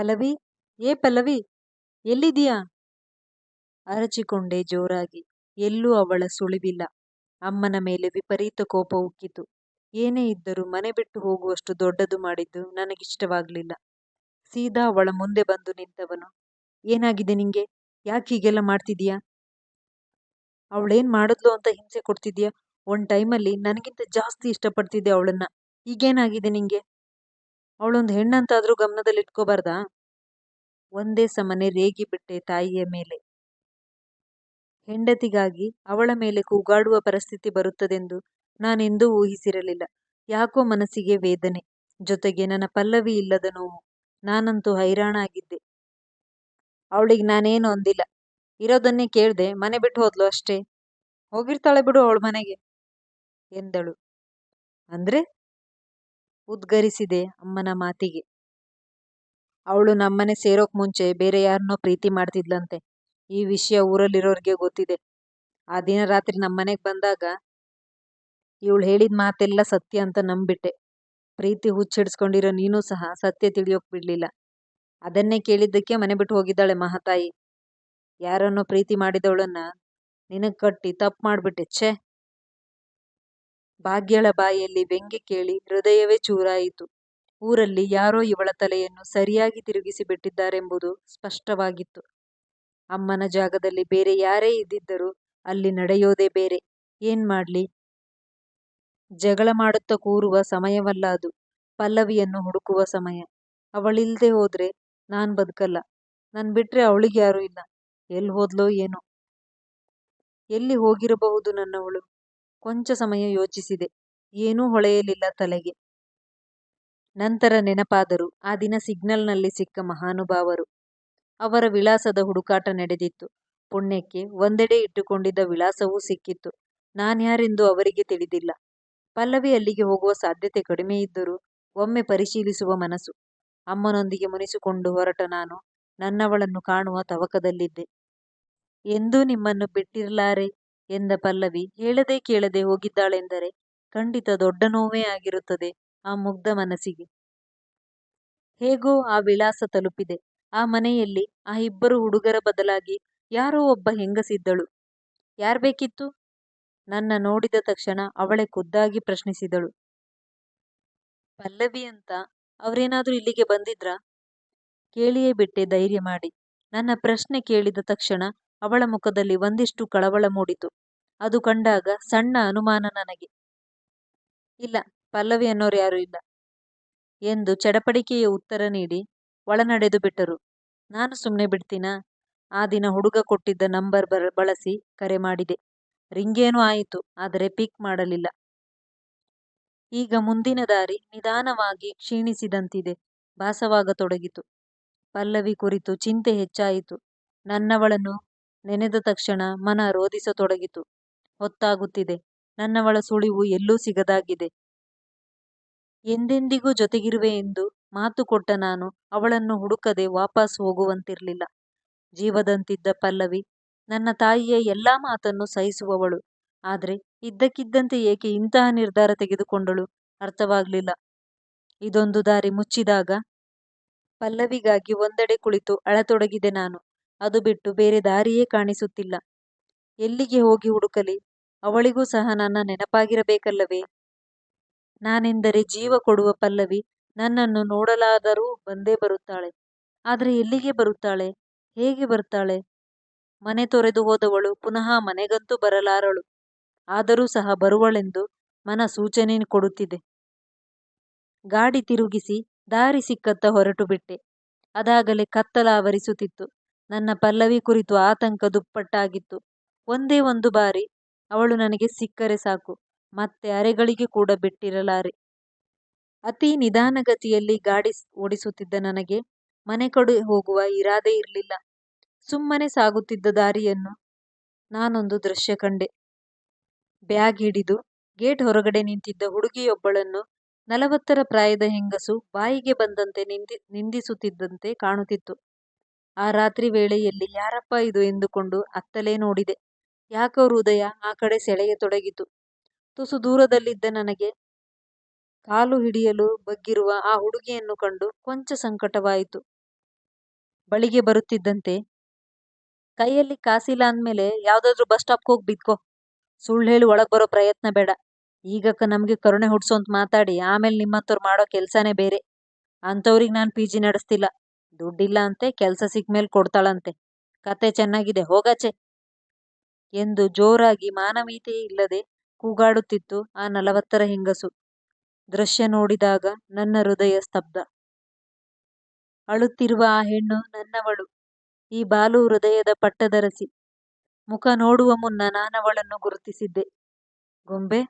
ಪಲ್ಲವಿ? ಏ ಪಲ್ಲವಿ ಎಲ್ಲಿದೀಯಾ ಅರಚಿಕೊಂಡೆ ಜೋರಾಗಿ. ಎಲ್ಲೂ ಅವಳ ಸುಳಿವಿಲ್ಲ. ಅಮ್ಮನ ಮೇಲೆ ವಿಪರೀತ ಕೋಪ ಉಕ್ಕಿತು. ಏನೇ ಇದ್ದರೂ ಮನೆ ಬಿಟ್ಟು ಹೋಗುವಷ್ಟು ದೊಡ್ಡದು ಮಾಡಿದ್ದು ನನಗಿಷ್ಟವಾಗಲಿಲ್ಲ. ಸೀದಾ ಅವಳ ಮುಂದೆ ಬಂದು ನಿಂತವನು, ಏನಾಗಿದೆ ನಿಂಗೆ? ಯಾಕೆ ಹೀಗೆಲ್ಲ ಮಾಡ್ತಿದೀಯಾ ಅವಳೇನ್ ಮಾಡಿದ್ಲು ಅಂತ ಹಿಂಸೆ ಕೊಡ್ತಿದ್ಯಾ ಒಂದ್ ಟೈಮಲ್ಲಿ ನನಗಿಂತ ಜಾಸ್ತಿ ಇಷ್ಟಪಡ್ತಿದ್ದೆ ಅವಳನ್ನ. ಈಗೇನಾಗಿದೆ ನಿಂಗೆ? ಅವಳೊಂದು ಹೆಣ್ಣಂತಾದ್ರೂ ಗಮನದಲ್ಲಿ ಇಟ್ಕೋಬಾರ್ದಾ ಒಂದೇ ಸಮನೆ ರೇಗಿ ಬಿಟ್ಟೆ ತಾಯಿಯ ಮೇಲೆ. ಹೆಂಡತಿಗಾಗಿ ಅವಳ ಮೇಲೆ ಕೂಗಾಡುವ ಪರಿಸ್ಥಿತಿ ಬರುತ್ತದೆಂದು ನಾನೆಂದೂ ಊಹಿಸಿರಲಿಲ್ಲ. ಯಾಕೋ ಮನಸ್ಸಿಗೆ ವೇದನೆ. ಜೊತೆಗೆ ನನ್ನ ಪಲ್ಲವಿ ಇಲ್ಲದ ನೋವು. ನಾನಂತೂ ಹೈರಾಣ ಆಗಿದ್ದೆ. ಅವಳಿಗೆ ನಾನೇನು ಅಂದಿಲ್ಲ. ಇರೋದನ್ನೇ ಕೇಳ್ದೆ, ಮನೆ ಬಿಟ್ಟು ಹೋದ್ಲು ಅಷ್ಟೇ. ಹೋಗಿರ್ತಾಳೆ ಬಿಡು ಅವಳ ಮನೆಗೆ, ಎಂದಳು. ಅಂದ್ರೆ? ಉದ್ಗರಿಸಿದೆ ಅಮ್ಮನ ಮಾತಿಗೆ. ಅವಳು ನಮ್ಮನೆ ಸೇರೋಕ್ ಮುಂಚೆ ಬೇರೆ ಯಾರನ್ನೋ ಪ್ರೀತಿ ಮಾಡ್ತಿದ್ಲಂತೆ. ಈ ವಿಷಯ ಊರಲ್ಲಿರೋರಿಗೆ ಗೊತ್ತಿದೆ. ಆ ದಿನ ರಾತ್ರಿ ನಮ್ಮನೆಗೆ ಬಂದಾಗ ಇವಳು ಹೇಳಿದ ಮಾತೆಲ್ಲ ಸತ್ಯ ಅಂತ ನಂಬಿಟ್ಟೆ. ಪ್ರೀತಿ ಹುಚ್ಚಿಡ್ಸ್ಕೊಂಡಿರೋ ನೀನೂ ಸಹ ಸತ್ಯ ತಿಳಿಯೋಕ್ ಬಿಡ್ಲಿಲ್ಲ. ಅದನ್ನೇ ಕೇಳಿದ್ದಕ್ಕೆ ಮನೆ ಬಿಟ್ಟು ಹೋಗಿದ್ದಾಳೆ ಮಹಾತಾಯಿ. ಯಾರನ್ನೋ ಪ್ರೀತಿ ಮಾಡಿದವಳನ್ನ ನಿನಗ್ ಕಟ್ಟಿ ತಪ್ಪು ಮಾಡ್ಬಿಟ್ಟೆ, ಛೇ! ಭಾಗ್ಯಳ ಬಾಯಲ್ಲಿ ವ್ಯಂಗ್ಯ ಕೇಳಿ ಹೃದಯವೇ ಚೂರಾಯಿತು. ಊರಲ್ಲಿ ಯಾರೋ ಇವಳ ತಲೆಯನ್ನು ಸರಿಯಾಗಿ ತಿರುಗಿಸಿ ಬಿಟ್ಟಿದ್ದಾರೆಂಬುದು ಸ್ಪಷ್ಟವಾಗಿತ್ತು. ಅಮ್ಮನ ಜಾಗದಲ್ಲಿ ಬೇರೆ ಯಾರೇ ಇದ್ದಿದ್ದರೂ ಅಲ್ಲಿ ನಡೆಯೋದೇ ಬೇರೆ. ಏನ್ ಮಾಡ್ಲಿ? ಜಗಳ ಮಾಡುತ್ತ ಕೂರುವ ಸಮಯವಲ್ಲ ಅದು. ಪಲ್ಲವಿಯನ್ನು ಹುಡುಕುವ ಸಮಯ. ಅವಳಿಲ್ದೆ ಹೋದ್ರೆ ನಾನ್ ಬದುಕಲ್ಲ. ನನ್ ಬಿಟ್ರೆ ಯಾರೂ ಇಲ್ಲ. ಎಲ್ಲಿ ಹೋದ್ಲೋ ಏನೋ. ಎಲ್ಲಿ ಹೋಗಿರಬಹುದು ನನ್ನವಳು? ಕೊಂಚ ಸಮಯ ಯೋಚಿಸಿದೆ. ಏನೂ ಹೊಳೆಯಲಿಲ್ಲ ತಲೆಗೆ. ನಂತರ ನೆನಪಾದರು. ಆ ದಿನ ಸಿಗ್ನಲ್ನಲ್ಲಿ ಸಿಕ್ಕ ಮಹಾನುಭಾವರು. ಅವರ ವಿಳಾಸದ ಹುಡುಕಾಟ ನಡೆದಿತ್ತು. ಪುಣ್ಯಕ್ಕೆ ಒಂದೆಡೆ ಇಟ್ಟುಕೊಂಡಿದ್ದ ವಿಳಾಸವೂ ಸಿಕ್ಕಿತ್ತು. ನಾನ್ಯಾರೆಂದು ಅವರಿಗೆ ತಿಳಿದಿಲ್ಲ. ಪಲ್ಲವಿ ಅಲ್ಲಿಗೆ ಹೋಗುವ ಸಾಧ್ಯತೆ ಕಡಿಮೆ ಇದ್ದರೂ ಒಮ್ಮೆ ಪರಿಶೀಲಿಸುವ ಮನಸ್ಸು. ಅಮ್ಮನೊಂದಿಗೆ ಮುನಿಸಿಕೊಂಡು ಹೊರಟ ನಾನು ನನ್ನವಳನ್ನು ಕಾಣುವ ತವಕದಲ್ಲಿದ್ದೆ. ಎಂದೂ ನಿಮ್ಮನ್ನು ಬಿಟ್ಟಿರಲಾರೆ? ಎಂದ ಪಲ್ಲವಿ, ಹೇಳದೆ ಕೇಳದೆ ಹೋಗಿದ್ದಾಳೆಂದರೆ ಖಂಡಿತ ದೊಡ್ಡ ನೋವೇ ಆಗಿರುತ್ತದೆ ಆ ಮುಗ್ಧ ಮನಸ್ಸಿಗೆ. ಹೇಗೋ ಆ ವಿಳಾಸ ತಲುಪಿದೆ. ಆ ಮನೆಯಲ್ಲಿ ಆ ಇಬ್ಬರು ಹುಡುಗರ ಬದಲಾಗಿ ಯಾರೋ ಒಬ್ಬ ಹೆಂಗಸಿದ್ದಳು. ಯಾರ್ ಬೇಕಿತ್ತು? ನನ್ನ ನೋಡಿದ ತಕ್ಷಣ ಅವಳೇ ಖುದ್ದಾಗಿ ಪ್ರಶ್ನಿಸಿದಳು. ಪಲ್ಲವಿ ಅಂತ ಅವರೇನಾದ್ರೂ ಇಲ್ಲಿಗೆ ಬಂದಿದ್ರಾ? ಕೇಳಿಯೇ ಬಿಟ್ಟೆ ಧೈರ್ಯ ಮಾಡಿ. ನನ್ನ ಪ್ರಶ್ನೆ ಕೇಳಿದ ತಕ್ಷಣ ಅವಳ ಮುಖದಲ್ಲಿ ಒಂದಿಷ್ಟು ಕಳವಳ ಮೂಡಿತು. ಅದು ಕಂಡಾಗ ಸಣ್ಣ ಅನುಮಾನ ನನಗೆ. ಇಲ್ಲ, ಪಲ್ಲವಿ ಅನ್ನೋರು ಯಾರೂ ಇಲ್ಲ ಎಂದು ಚಡಪಡಿಕೆಯ ಉತ್ತರ ನೀಡಿ ಒಳನಡೆದು ಬಿಟ್ಟರು. ನಾನು ಸುಮ್ಮನೆ ಬಿಡ್ತೀನಾ? ಆ ದಿನ ಹುಡುಗ ಕೊಟ್ಟಿದ್ದ ನಂಬರ್ ಬಳಸಿ ಕರೆ ಮಾಡಿದೆ. ರಿಂಗೇನು ಆಯಿತು, ಆದರೆ ಪಿಕ್ ಮಾಡಲಿಲ್ಲ. ಈಗ ಮುಂದಿನ ದಾರಿ ನಿಧಾನವಾಗಿ ಕ್ಷೀಣಿಸಿದಂತಿದೆ. ಭಾಸವಾಗತೊಡಗಿತು. ಪಲ್ಲವಿ ಕುರಿತು ಚಿಂತೆ ಹೆಚ್ಚಾಯಿತು. ನನ್ನವಳನ್ನು ನೆನೆದ ತಕ್ಷಣ ಮನ ರೋಧಿಸತೊಡಗಿತು ಹೊತ್ತಾಗುತ್ತಿದೆ. ನನ್ನವಳ ಸುಳಿವು ಎಲ್ಲೂ ಸಿಗದಾಗಿದೆ. ಎಂದೆಂದಿಗೂ ಜೊತೆಗಿರುವೆ ಎಂದು ಮಾತು ಕೊಟ್ಟ ನಾನು ಅವಳನ್ನು ಹುಡುಕದೆ ವಾಪಸ್ ಹೋಗುವಂತಿರಲಿಲ್ಲ. ಜೀವದಂತಿದ್ದ ಪಲ್ಲವಿ ನನ್ನ ತಾಯಿಯ ಎಲ್ಲಾ ಮಾತನ್ನು ಸಹಿಸುವವಳು. ಆದರೆ ಇದ್ದಕ್ಕಿದ್ದಂತೆ ಏಕೆ ಇಂತಹ ನಿರ್ಧಾರ ತೆಗೆದುಕೊಂಡಳು ಅರ್ಥವಾಗಲಿಲ್ಲ. ಇದೊಂದು ದಾರಿ ಮುಚ್ಚಿದಾಗ ಪಲ್ಲವಿಗಾಗಿ ಒಂದೆಡೆ ಕುಳಿತು ಅಳತೊಡಗಿದೆ ನಾನು. ಅದು ಬಿಟ್ಟು ಬೇರೆ ದಾರಿಯೇ ಕಾಣಿಸುತ್ತಿಲ್ಲ. ಎಲ್ಲಿಗೆ ಹೋಗಿ ಹುಡುಕಲಿ? ಅವಳಿಗೂ ಸಹ ನನ್ನ ನೆನಪಾಗಿರಬೇಕಲ್ಲವೇ? ನಾನೆಂದರೆ ಜೀವ ಕೊಡುವ ಪಲ್ಲವಿ, ನನ್ನನ್ನು ನೋಡಲಾದರೂ ಬಂದೇ ಬರುತ್ತಾಳೆ. ಆದರೆ ಎಲ್ಲಿಗೆ ಬರುತ್ತಾಳೆ? ಹೇಗೆ ಬರ್ತಾಳೆ? ಮನೆ ತೊರೆದು ಹೋದವಳು, ಪುನಃ ಮನೆಗಂತೂ ಬರಲಾರಳು. ಆದರೂ ಸಹ ಬರುವಳೆಂದು ಮನ ಸೂಚನೆ ಕೊಡುತ್ತಿದೆ. ಗಾಡಿ ತಿರುಗಿಸಿ ದಾರಿ ಸಿಕ್ಕತ್ತ ಹೊರಟು ಬಿಟ್ಟೆ. ಅದಾಗಲೇ ಕತ್ತಲ ಆವರಿಸುತ್ತಿತ್ತು. ನನ್ನ ಪಲ್ಲವಿ ಕುರಿತು ಆತಂಕ ದುಪ್ಪಟ್ಟಾಗಿತ್ತು. ಒಂದೇ ಒಂದು ಬಾರಿ ಅವಳು ನನಗೆ ಸಿಕ್ಕರೆ ಸಾಕು. ಮತ್ತೆ ಅರೆಗಳಿಗೆ ಕೂಡ ಬಿಟ್ಟಿರಲಾರೆ. ಅತಿ ನಿಧಾನಗತಿಯಲ್ಲಿ ಗಾಡಿ ಓಡಿಸುತ್ತಿದ್ದ ನನಗೆ ಮನೆ ಕಡೆ ಹೋಗುವ ಇರಾದೆ ಇರಲಿಲ್ಲ. ಸುಮ್ಮನೆ ಸಾಗುತ್ತಿದ್ದ ದಾರಿಯನ್ನು ನಾನೊಂದು ದೃಶ್ಯ ಕಂಡೆ. ಬ್ಯಾಗ್ ಹಿಡಿದು ಗೇಟ್ ಹೊರಗಡೆ ನಿಂತಿದ್ದ ಹುಡುಗಿಯೊಬ್ಬಳನ್ನು ನಲವತ್ತರ ಪ್ರಾಯದ ಹೆಂಗಸು ಬಾಯಿಗೆ ಬಂದಂತೆ ನಿಂದಿ, ನಿಂದಿಸುತ್ತಿದ್ದಂತೆ ಕಾಣುತ್ತಿತ್ತು. ಆ ರಾತ್ರಿ ವೇಳೆಯಲ್ಲಿ ಯಾರಪ್ಪ ಇದು ಎಂದುಕೊಂಡು ಅತ್ತಲೇ ನೋಡಿದೆ. ಯಾಕೋ ಹೃದಯ ಆ ಕಡೆ ಸೆಳೆಯತೊಡಗಿತು ತುಸು ದೂರದಲ್ಲಿದ್ದ ನನಗೆ ಕಾಲು ಹಿಡಿಯಲು ಬಗ್ಗಿರುವ ಆ ಹುಡುಗಿಯನ್ನು ಕಂಡು ಕೊಂಚ ಸಂಕಟವಾಯಿತು. ಬಳಿಗೆ ಬರುತ್ತಿದ್ದಂತೆ, ಕೈಯಲ್ಲಿ ಕಾಸಿಲ್ಲ ಅಂದ್ಮೇಲೆ ಯಾವ್ದಾದ್ರು ಬಸ್ ಸ್ಟಾಪ್ಗೆ ಹೋಗಿ ಬಿದ್ಕೋ. ಸುಳ್ಳು ಹೇಳಿ ಒಳಗ್ ಬರೋ ಪ್ರಯತ್ನ ಬೇಡ. ಈಗಕ್ಕ ನಮ್ಗೆ ಕರುಣೆ ಹುಡ್ಸೋಂತ ಮಾತಾಡಿ ಆಮೇಲೆ ನಿಮ್ಮಂತವ್ರು ಮಾಡೋ ಕೆಲಸನೇ ಬೇರೆ. ಅಂಥವ್ರಿಗೆ ನಾನು ಪಿ ಜಿ ನಡೆಸ್ತಿಲ್ಲ. ದುಡ್ಡಿಲ್ಲ ಅಂತೆ, ಕೆಲಸ ಸಿಕ್ಮೇಲ್ ಕೊಡ್ತಾಳಂತೆ. ಕತೆ ಚೆನ್ನಾಗಿದೆ, ಹೋಗಾಚೆ. ಎಂದು ಜೋರಾಗಿ ಮಾನವೀಯತೆ ಇಲ್ಲದೆ ಕೂಗಾಡುತ್ತಿತ್ತು ಆ ನಲವತ್ತರ ಹೆಂಗಸು. ದೃಶ್ಯ ನೋಡಿದಾಗ ನನ್ನ ಹೃದಯ ಸ್ತಬ್ಧ. ಅಳುತ್ತಿರುವ ಆ ಹೆಣ್ಣು ನನ್ನವಳು. ಈ ಬಾಲು ಹೃದಯದ ಪಟ್ಟದರಸಿ ಮುಖ ನೋಡುವ ಮುನ್ನ ನಾನವಳನ್ನು ಗುರುತಿಸಿದ್ದೆ. ಗೊಂಬೆ?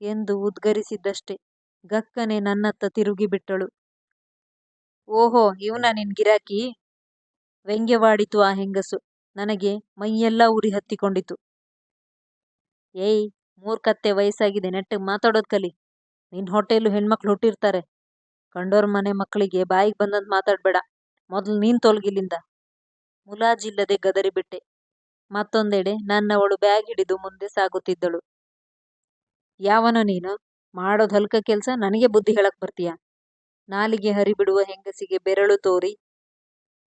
ಎಂದು ಉದ್ಗರಿಸಿದ್ದಷ್ಟೇ. ಗಕ್ಕನೆ ನನ್ನತ್ತ ತಿರುಗಿಬಿಟ್ಟಳು. ಓಹೋ, ಇವನ ನಿನ್ ಗಿರಾಕಿ? ವ್ಯಂಗ್ಯವಾಡಿತು ಆ ಹೆಂಗಸು. ನನಗೆ ಮೈಯೆಲ್ಲ ಉರಿ ಹತ್ತಿಕೊಂಡಿತು. ಏಯ್, ಮೂರ್ಖತ್ತೆ ವಯಸ್ಸಾಗಿದೆ, ನೆಟ್ಟಗೆ ಮಾತಾಡೋದ್ ಕಲಿ. ನಿನ್ ಹೋಟೆಲು ಹೆಣ್ಮಕ್ಳು ಹುಟ್ಟಿರ್ತಾರೆ. ಕಂಡೋರ್ ಮನೆ ಮಕ್ಕಳಿಗೆ ಬಾಯಿಗೆ ಬಂದಂತ ಮಾತಾಡ್ಬೇಡ. ಮೊದಲು ನೀನ್ ತೊಲಗಿಲ್ಲಿಂದ. ಮುಲಾಜಿಲ್ಲದೆ ಗದರಿಬಿಟ್ಟೆ ಮತ್ತೊಂದೆಡೆ ನನ್ನ ಅವಳು ಬ್ಯಾಗ್ ಹಿಡಿದು ಮುಂದೆ ಸಾಗುತ್ತಿದ್ದಳು. ಯಾವನೋ ನೀನು? ಮಾಡೋದ್ ಹಲ್ಕ ಕೆಲ್ಸ? ನನಗೆ ಬುದ್ಧಿ ಹೇಳಕ್ ಬರ್ತೀಯ? ನಾಲಿಗೆ ಹರಿಬಿಡುವ ಹೆಂಗಸಿಗೆ ಬೆರಳು ತೋರಿ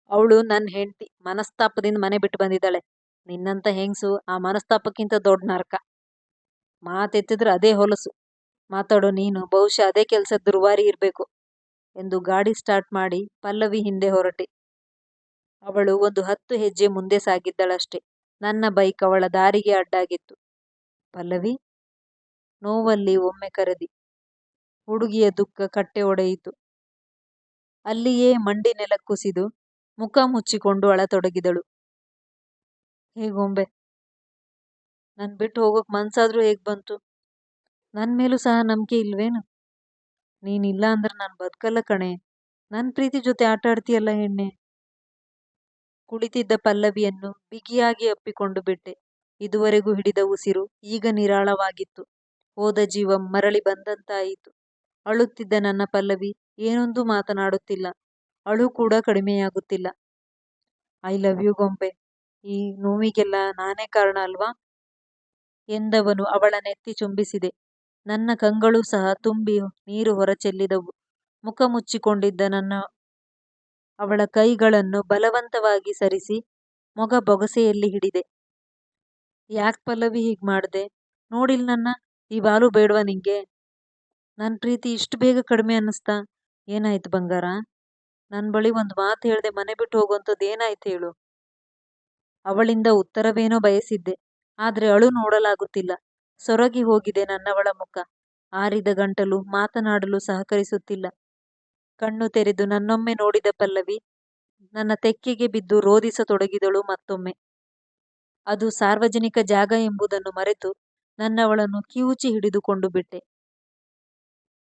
ಅವಳು ನನ್ನ ಹೆಂಡತಿ ಮನಸ್ತಾಪದಿಂದ ಮನೆ ಬಿಟ್ಟು ಬಂದಿದ್ದಾಳೆ. ನಿನ್ನಂತ ಹೆಂಗಸು ಆ ಮನಸ್ತಾಪಕ್ಕಿಂತ ದೊಡ್ಡ ನರಕ. ಮಾತೆತ್ತಿದ್ರೆ ಅದೇ ಹೊಲಸು. ಮಾತಾಡೋ ನೀನು, ಬಹುಶಃ ಅದೇ ಕೆಲಸ ದುರ್ವಾರಿ ಇರಬೇಕು ಎಂದು ಗಾಡಿ ಸ್ಟಾರ್ಟ್ ಮಾಡಿ ಪಲ್ಲವಿ ಹಿಂದೆ ಹೊರಟೆ. ಅವಳು ಒಂದು ಹತ್ತು ಹೆಜ್ಜೆ ಮುಂದೆ ಸಾಗಿದ್ದಳಷ್ಟೇ. ನನ್ನ ಬೈಕ್ ಅವಳ ದಾರಿಗೆ ಅಡ್ಡಾಗಿತ್ತು. ಪಲ್ಲವಿ, ನೋವಲ್ಲಿ ಒಮ್ಮೆ ಕರೆದಿ. ಹುಡುಗಿಯ ದುಃಖ ಕಟ್ಟೆ ಒಡೆಯಿತು. ಅಲ್ಲಿಯೇ ಮಂಡಿ ನೆಲ ಕುಸಿದು ಮುಖ ಮುಚ್ಚಿಕೊಂಡು ಅಳತೊಡಗಿದಳು. ಹೇಗೊಂಬೆ ನನ್ ಬಿಟ್ಟು ಹೋಗೋಕ್ ಮನ್ಸಾದ್ರೂ ಹೇಗ್ ಬಂತು? ನನ್ನ ಮೇಲೂ ಸಹ ನಂಬಿಕೆ ಇಲ್ವೇನು? ನೀನಿಲ್ಲ ಅಂದ್ರೆ ನಾನು ಬದುಕಲ್ಲ ಕಣೆ. ನನ್ ಪ್ರೀತಿ ಜೊತೆ ಆಟ ಆಡ್ತೀಯಲ್ಲ ಹೆಣ್ಣೆ? ಕುಳಿತಿದ್ದ ಪಲ್ಲವಿಯನ್ನು ಬಿಗಿಯಾಗಿ ಅಪ್ಪಿಕೊಂಡು ಬಿಟ್ಟೆ. ಇದುವರೆಗೂ ಹಿಡಿದ ಉಸಿರು ಈಗ ನಿರಾಳವಾಗಿತ್ತು. ಹೋದ ಜೀವ ಮರಳಿ ಬಂದಂತಾಯಿತು. ಅಳುತ್ತಿದ್ದ ನನ್ನ ಪಲ್ಲವಿ ಏನೊಂದು ಮಾತನಾಡುತ್ತಿಲ್ಲ. ಅಳು ಕೂಡ ಕಡಿಮೆಯಾಗುತ್ತಿಲ್ಲ ಐ ಲವ್ ಯು ಗೊಂಬೆ ಈ ನೋವಿಗೆಲ್ಲ ನಾನೇ ಕಾರಣ ಅಲ್ವಾ? ಎಂದವನು ಅವಳ ನೆತ್ತಿ ಚುಂಬಿಸಿದೆ ನನ್ನ ಕಂಗಳು ಸಹ ತುಂಬಿ ನೀರು ಹೊರಚೆಲ್ಲಿದವು. ಮುಖ ಮುಚ್ಚಿಕೊಂಡಿದ್ದ ನನ್ನ ಅವಳ ಕೈಗಳನ್ನು ಬಲವಂತವಾಗಿ ಸರಿಸಿ ಮೊಗ ಬೊಗಸೆಯಲ್ಲಿ ಹಿಡಿದೆ. ಯಾಕ್ ಪಲ್ಲವಿ ಹೀಗೆ ಮಾಡಿದೆ? ನೋಡಿಲ್ ನನ್ನ? ಈ ಬಾಲು ಬೇಡವಾ ನಿಂಗೆ? ನನ್ನ ಪ್ರೀತಿ ಇಷ್ಟು ಬೇಗ ಕಡಿಮೆ ಅನ್ನಿಸ್ತಾ? ಏನಾಯ್ತು ಬಂಗಾರ? ನನ್ ಬಳಿ ಒಂದು ಮಾತು ಹೇಳ್ದೆ ಮನೆ ಬಿಟ್ಟು ಹೋಗುವಂಥದ್ದು ಏನಾಯ್ತು ಹೇಳು? ಅವಳಿಂದ ಉತ್ತರವೇನೋ ಬಯಸಿದ್ದೆ, ಆದ್ರೆ ಅಳು ನೋಡಲಾಗುತ್ತಿಲ್ಲ. ಸೊರಗಿ ಹೋಗಿದೆ ನನ್ನವಳ ಮುಖ. ಆರಿದ ಗಂಟಲು ಮಾತನಾಡಲು ಸಹಕರಿಸುತ್ತಿಲ್ಲ. ಕಣ್ಣು ತೆರೆದು ನನ್ನೊಮ್ಮೆ ನೋಡಿದ ಪಲ್ಲವಿ, ನನ್ನ ತೆಕ್ಕೆಗೆ ಬಿದ್ದು ರೋಧಿಸತೊಡಗಿದಳು ಮತ್ತೊಮ್ಮೆ. ಅದು ಸಾರ್ವಜನಿಕ ಜಾಗ ಎಂಬುದನ್ನು ಮರೆತು ನನ್ನವಳನ್ನು ಕಿವುಚಿ ಹಿಡಿದುಕೊಂಡು ಬಿಟ್ಟೆ.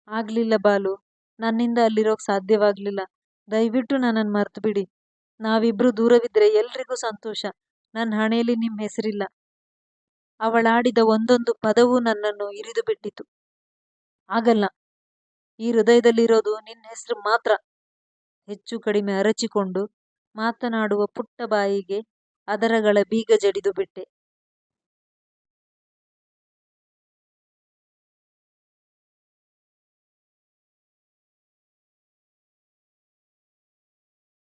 ಆಗ್ಲಿಲ್ಲ ಬಾಲು, ನನ್ನಿಂದ ಅಲ್ಲಿರೋಕ್ ಸಾಧ್ಯವಾಗ್ಲಿಲ್ಲ. ದಯವಿಟ್ಟು ನನ್ನನ್ನು ಮರ್ತು ಬಿಡಿ ನಾವಿಬ್ರು ದೂರವಿದ್ರೆ ಎಲ್ರಿಗೂ ಸಂತೋಷ. ನನ್ನ ಹಣೆಯಲ್ಲಿ ನಿಮ್ಮ ಹೆಸರಿಲ್ಲ. ಅವಳಾಡಿದ ಒಂದೊಂದು ಪದವೂ ನನ್ನನ್ನು ಇರಿದು ಬಿಟ್ಟಿತು. ಆಗಲ್ಲ. ಈ ಹೃದಯದಲ್ಲಿರೋದು ನಿನ್ನ ಹೆಸರು ಮಾತ್ರ. ಹೆಚ್ಚು ಕಡಿಮೆ ಅರಚಿಕೊಂಡು ಮಾತನಾಡುವ ಪುಟ್ಟ ಬಾಯಿಗೆ ಅದರಗಳ ಬೀಗ ಜಡಿದು ಬಿಟ್ಟೆ.